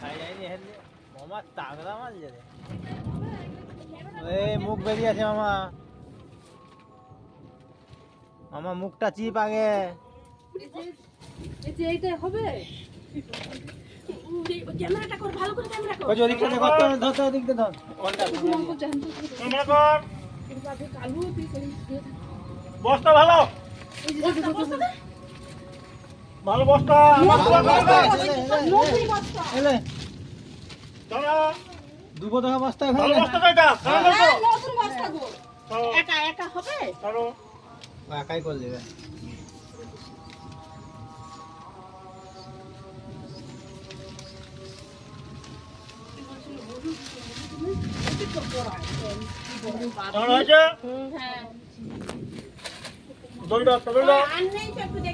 খাই যায়নি হেলে মামা তাগড়া মারছে রে। এই মুখ বেরিয়ে আছে মামা। মামা মুখটা চিপ আগে। এই যে এইটা হবে? ক্যামেরাটা কর ভালো করে ক্যামেরা কর। ওই যে ওদিকটা দেখো তো ধর তো ওদিকটা ধর। কোনটা? অঙ্ক জানতে ক্যামেরা কর। হবে কালু তুই সেই দিয়ে থাক। বস্তা ভালো। ভালো বস্তা। দুবো টাকা বস্তা। ভালো বস্তা কয়টা হ্যাঁ, দেখো। নতুন বস্তা গো। একা একা হবে? দাঁড়াও। একাই করে দেবে। হ্যাঁ দড়ি দাও দড়ি দাও আর নেই একটু দেখে নাও না